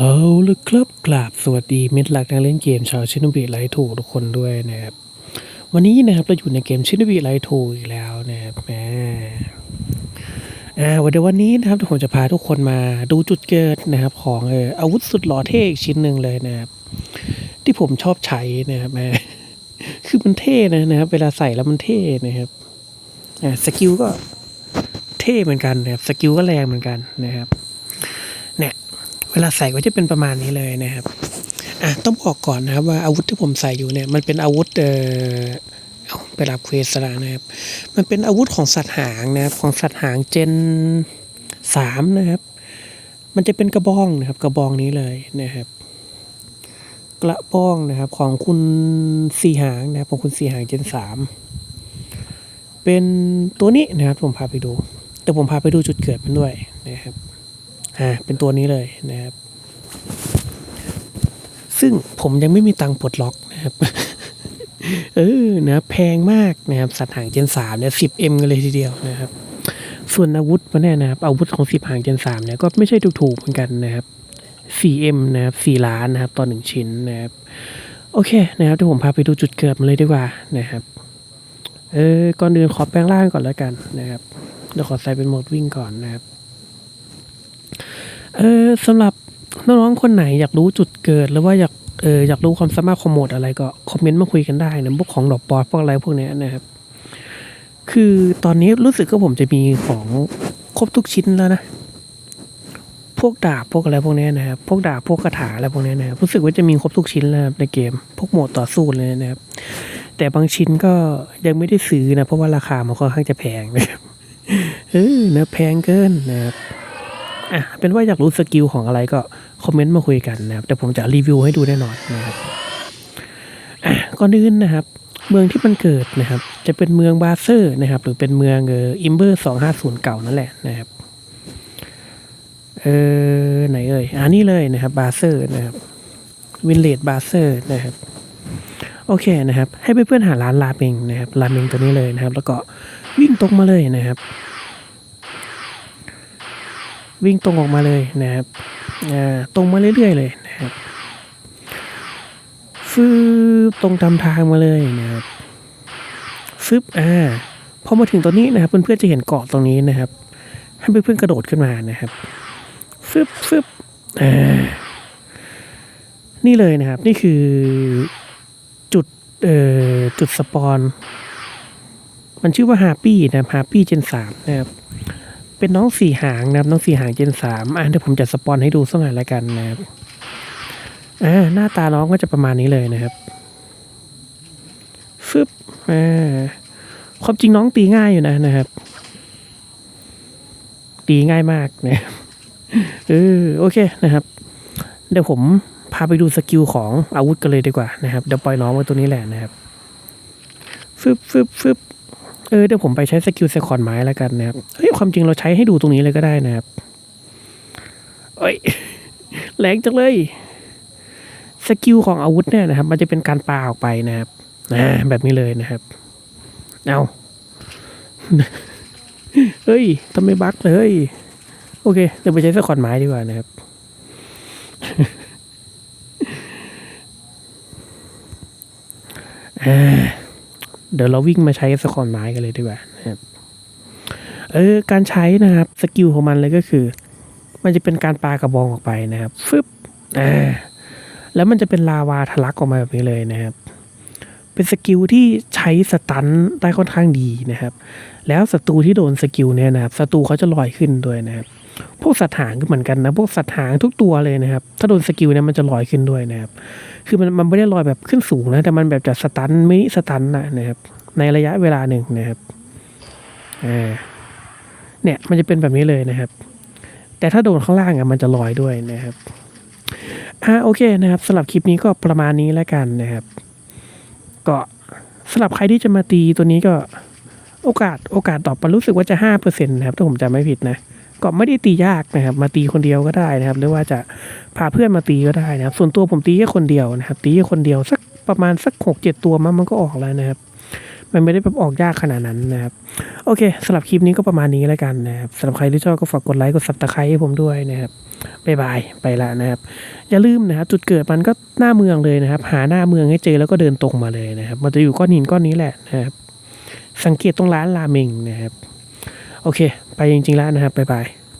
เอาละครับกราบสวัสดีมิตรหลักนักเล่นเกมชาวชินบิไลทูทุกคนด้วยนะครับ วันนี้นะครับเราอยู่ในเกมชินบิไลทูอีกแล้วนะครับแหมอ่าวันเดียววันนี้นะครับผมจะพาทุกคนมาดูจุดเกิดนะครับ ของเอออาวุธสุดหล่อเท่อีกชิ้นหนึ่งเลยนะครับ ที่ผมชอบใช้นะครับแหมคือมันเท่นะนะครับ เวลาใส่แล้วมันเท่นะครับอ่าสกิลก็เท่เหมือนกันนะครับสกิลก็แรงเหมือนกันนะครับ เวลาใส่ก็จะเป็นประมาณนี้เลยนะครับอะต้องบอกก่อนนะครับว่าอาวุธที่ผมใส่อยู่เนี่ยมันเป็นอาวุธเอ่อเอาไปรับเควสละนะครับ มันเป็นอาวุธของสัตว์หางนะครับของสัตว์หางเจนสามนะครับ มันจะเป็นกระบองนะครับ กระบองนี้เลยนะครับ กระบองนะครับของคุณสีหางนะครับของคุณสีหางเจนสามเป็นตัวนี้นะครับผมพาไปดู แต่ผมพาไปดูจุดเกิดมันด้วยนะครับ อ่าเป็นตัวนี้เลยนะครับ ซึ่งผมยังไม่มีตังค์ปลดล็อกนะครับ เออนะแพงมากนะครับ สัตว์หางเจนสามเนี่ยสิบเอ็มกันเลยทีเดียวนะครับ ส่วนอาวุธมันนี่นะครับ อาวุธของสิบหางเจนสามเนี่ยก็ไม่ใช่ถูกๆเหมือนกันนะครับสี่เอ็มนะครับสี่ล้านนะครับต่อหนึ่งชิ้นนะครับ โอเคนะครับเดี๋ยวผมพาไปดูจุดเกิดมันเลยดีกว่านะครับ เออก่อนอื่นขอแปลงร่างก่อนแล้วกันนะครับ เดี๋ยวขอใส่เป็นโหมดวิ่งก่อนนะครับ เออสำหรับน้องๆคนไหนอยากรู้จุดเกิดหรือว่าอยากเอออยากรู้ความสามารถของโหมดอะไรก็คอมเมนต์มาคุยกันได้นะพวกของดอกปอดพวกอะไรพวกเนี้ยนะครับ คือตอนนี้รู้สึกว่าผมจะมีของครบทุกชิ้นแล้วนะพวกดาบพวกอะไรพวกเนี้ยนะครับพวกดาบพวกคาถาอะไรพวกเนี้ยนะครับรู้สึกว่าจะมีครบทุกชิ้นแล้วในเกม พวกโหมดต่อสู้เลยนะครับ แต่บางชิ้นก็ยังไม่ได้ซื้อนะเพราะว่าราคามันค่อนข้างจะแพงนะครับเออนะแพงเกินนะครับ อะเป็นว่าอยากรู้สกิลของอะไรก็คอมเมนต์มาคุยกันนะครับแต่ผมจะรีวิวให้ดูแน่นอนนะครับอะก่อนอื่นนะครับ เมืองที่มันเกิดนะครับ จะเป็นเมืองบาเซอร์นะครับ หรือเป็นเมืองเอออิมเบอร์สองห้าศูนย์เก่านั่นแหละนะครับเออไหนเอ่ยอันนี้เลยนะครับบาเซอร์นะครับวินเลดบาเซอร์นะครับโอเคนะครับ ให้เพื่อนๆหาร้านราเมงนะครับราเมงตัวนี้เลยนะครับ แล้วก็วิ่งตรงมาเลยนะครับ วิ่งตรงออกมาเลยนะครับตรงมาเรื่อย ๆ เลยนะครับฟืบตรงตามทางมาเลยนะครับฟึบอ่าพอมาถึงตรงนี้นะครับ เพื่อนๆจะเห็นเกาะตรงนี้นะครับ ให้เพื่อนๆกระโดดขึ้นมานะครับฟึบฟึบอ่านี่เลยนะครับ นี่คือจุดเอ่อจุดสปอน มันชื่อว่าฮาปี้นะครับฮาปี้เจนสามนะครับ เป็นน้องสี่หางนะครับ น้องสี่หางเจนสามอะเดี๋ยวผมจะสปอนให้ดูสักหน่อยละกันนะครับอ่าหน้าตาน้องก็จะประมาณนี้เลยนะครับฟึบอ่าความจริงน้องตีง่ายอยู่นะนะครับ ตีง่ายมากนะเออโอเคนะครับ เดี๋ยวผมพาไปดูสกิลของอาวุธกันเลยดีกว่านะครับเดี๋ยวปล่อยน้องไว้ตัวนี้แหละนะครับฟึบฟึบฟึบ เออเดี๋ยวผมไปใช้สกิลเซคอนไม้แล้วกันนะครับเฮ้ยความจริงเราใช้ให้ดูตรงนี้เลยก็ได้นะครับเอ้ยแรงจังเลยสกิลของอาวุธเนี่ยนะครับ มันจะเป็นการปาออกไปนะครับอ่าแบบนี้เลยนะครับเอาเฮ้ยทำไมบั๊กเลยโอเคเดี๋ยวไปใช้สคอนไม้ดีกว่านะครับอ่า เดี๋ยวเราวิ่งมาใช้สคอนไม้กันเลยดีกว่านะครับเออการใช้นะครับสกิลของมันเลยก็คือ มันจะเป็นการปากระบองออกไปนะครับฟึบอ่าแล้วมันจะเป็นลาวาทะลักออกมาแบบนี้เลยนะครับ เป็นสกิลที่ใช้สตันได้ค่อนข้างดีนะครับ แล้วศัตรูที่โดนสกิลเนี่ยนะครับศัตรูเขาจะลอยขึ้นด้วยนะครับ พวกสัตว์หางก็เหมือนกันนะพวกสัตว์หางทุกตัวเลยนะครับ ถ้าโดนสกิลเนี่ยมันจะลอยขึ้นด้วยนะครับ คือมันมันไม่ได้ลอยแบบขึ้นสูงนะแต่มันแบบจะสตันมินิสตันนะนะครับ ในระยะเวลาหนึ่งนะครับอ่าเนี่ยมันจะเป็นแบบนี้เลยนะครับ แต่ถ้าโดนข้างล่างอะมันจะลอยด้วยนะครับอ่าโอเคนะครับสำหรับคลิปนี้ก็ประมาณนี้แล้วกันนะครับ ก็สำหรับใครที่จะมาตีตัวนี้ก็โอกาสโอกาสตอบมารู้สึกว่าจะห้าเปอร์เซ็นต์นะครับถ้าผมจำไม่ผิดนะ ก็ไม่ได้ตียากนะครับ มาตีคนเดียวก็ได้นะครับ หรือว่าจะพาเพื่อนมาตีก็ได้นะครับ ส่วนตัวผมตีแค่คนเดียวนะครับ ตีแค่คนเดียวสักประมาณสักหกเจ็ดตัวมันมันก็ออกแล้วนะครับ มันไม่ได้แบบออกยากขนาดนั้นนะครับ โอเคสำหรับคลิปนี้ก็ประมาณนี้แล้วกันนะครับสำหรับใครที่ชอบก็ฝากกดไลค์กดซับสไครต์ให้ผมด้วยนะครับบ๊ายบายไปละนะครับ อย่าลืมนะครับ จุดเกิดมันก็หน้าเมืองเลยนะครับ หาหน้าเมืองให้เจอแล้วก็เดินตรงมาเลยนะครับ มันจะอยู่ก้อนหินก้อนนี้แหละนะครับ สังเกตตรงร้านราเมงนะครับ โอเค ไปจริงๆแล้วนะครับบ๊ายบาย